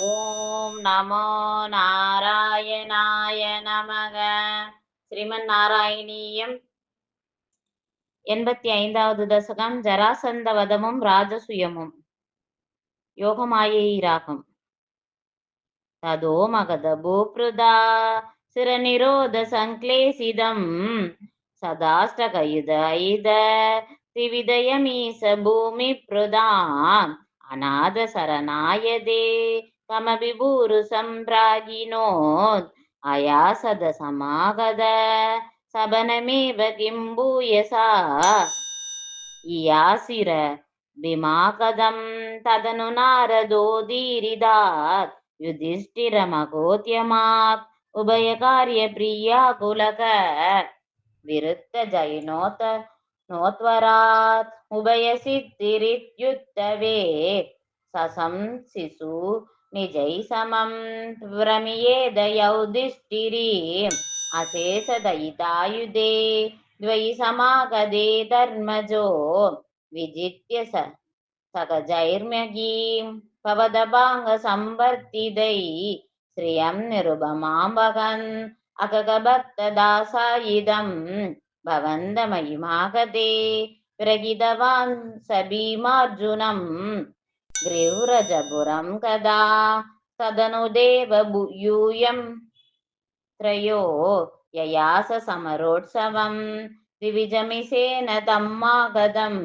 ஓம் நமோ நாராயணாய நமக. ஸ்ரீமன் நாராயணீயம் எண்பத்தி ஐந்தாவது தசகம் ஜராசந்த வதமும் ராஜசுயமும். யோகமாயை ராகம். ததோ மகத பூப்ருதா சிரநிரோத சங்க்லேசிதம். சதாஷ்டகயுத இத திவிதயமீச பூமி பிரதாம் அநாத சரணாயதே. समविभूरुसम्भ्राजिनोत् अयासदसमागद सबनमेव किं भूयसा इयासिर विमाकदं तदनु नारदोदीरिदात् युधिष्ठिरमगोत्यमात् विरुद्ध विरुद्धजयिनोत नोत्वरात् उभयसिद्धिरित्युत्तवे ससं शिशु निजै समं व्रमियेदयौधिष्ठिरी अशेष दयितायुधे द्वयि समागदे धर्मजो विजित्य स सकजैर्म्यहीं पवदभाङ्गसंवर्तिदै श्रियं निरुभमां अगगभक्तदासायिदं अगगभक्तदासायुधं भवन्दमयिमागधे प्रगितवान् सभीमार्जुनम् ग्रीव्रजपुरं कदा तदनुदेव यूयं त्रयो ययास समरोत्सवं द्विविजमिषेण तम्मागतम्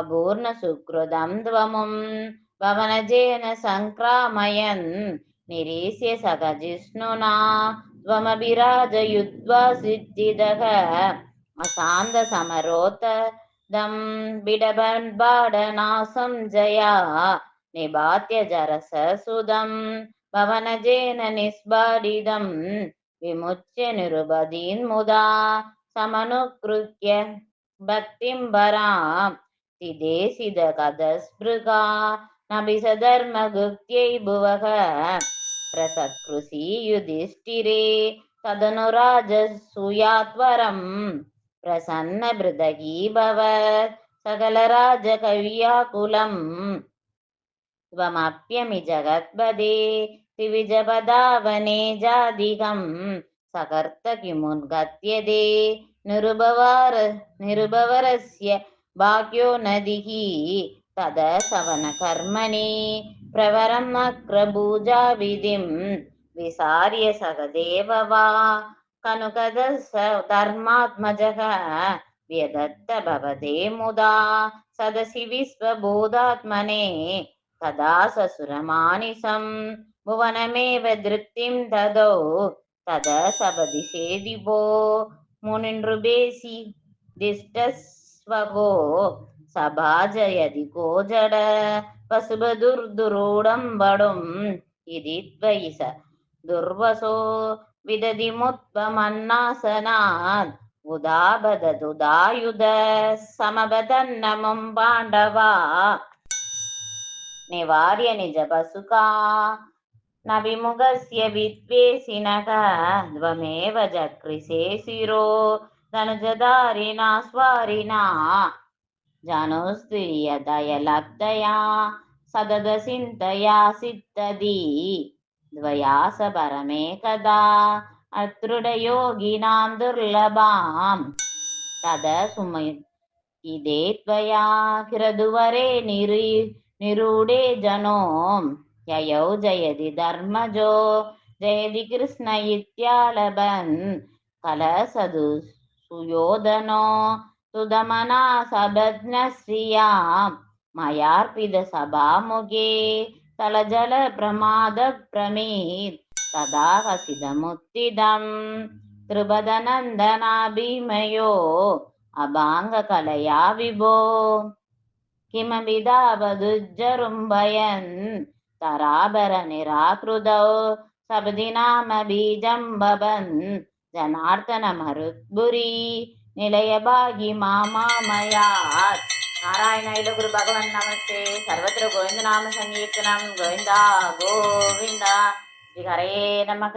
अपूर्णसुकृतं द्वमुं भवनजेन सङ्क्रामयन्। निरीस्य सखजिष्णुना त्वमभिराजयुद्ध्वा सिद्धिदः தம் விடபன்பாடநாசம் ஜயா நிபாத்திய ஜரச சுதம். பவனஜேன நிஸ்பாடிதம் விமுச்சிய நிருபதீன் முதா. சமனுகிருத்திய பக்திம் பராம் திதேசித கதஸ்பிருகா நபிசதர்மகுக்தியை புவக பிரசத்ருசி யுதிஷ்டிரே. ததனுராஜ சுயாத்வரம் भवत् सकलराजकव्याकुलं त्वमप्यमि जगत्पदे त्रिविजपदावने जादिकं सकर्त किमुन्गत्यदे निरुभवार निरुभवरस्य भाग्यो नदिः तद सवनकर्मणि प्रवरम् अक्रभूजाविधिं विसार्य सगदेव वा कनुकदस धर्मात्मजः व्यदत्त भवते मुदा सदसि विश्वबोधात्मने तदा ससुरमानिसं भुवनमेव दृप्तिं ददौ तद सपदि सेदिभो मुनिनृपेसि दिष्टस्वगो सभाजयदि को जड पशुबदुर्दुरूढं इति त्वयि स വിദതിമുദ്ഭമന്നാസനാത് ഉദാബദതുദായുധ സമബതന്നമം പാണ്ഡവാ నివార్య నిజ బసుకా నవిముగస్య విద్వేషినక ద్వమేవ జకృసే శిరో ధనుజదారిణ స్వారిణా జనుస్త్రియదయ లబ్ధయా సదద చింతయా సిద్ధది परमेकदा अतृडयोगिनां दुर्लभां तद सुम इदे त्वया किरदुवरे निरि निरूढे जनो ययौ जयति धर्मजो जयति कृष्ण इत्यालभन्। कलसदु सुयोधनो सुदमना सबज्ञश्रियां मयार्पितसभामुखे తలజల ప్రమాద ప్రమేత్ తదా హసిదముత్తిదం త్రిభదనందనాభిమయో అభాంగకలయా విభో. కిమభిదావదుజ్జరుంభయన్ తరాబర నిరాకృదౌ. సబదినామ బీజం బబన్ జనార్దన మరుద్భురి నిలయ భాగి మామామయా నారాయణ గురు భగవన్ నమస్తే సర్వత్ర గోవింద నామ సంకీర్తనం గోవిందా గోవిందా శ్రీ హరే నమః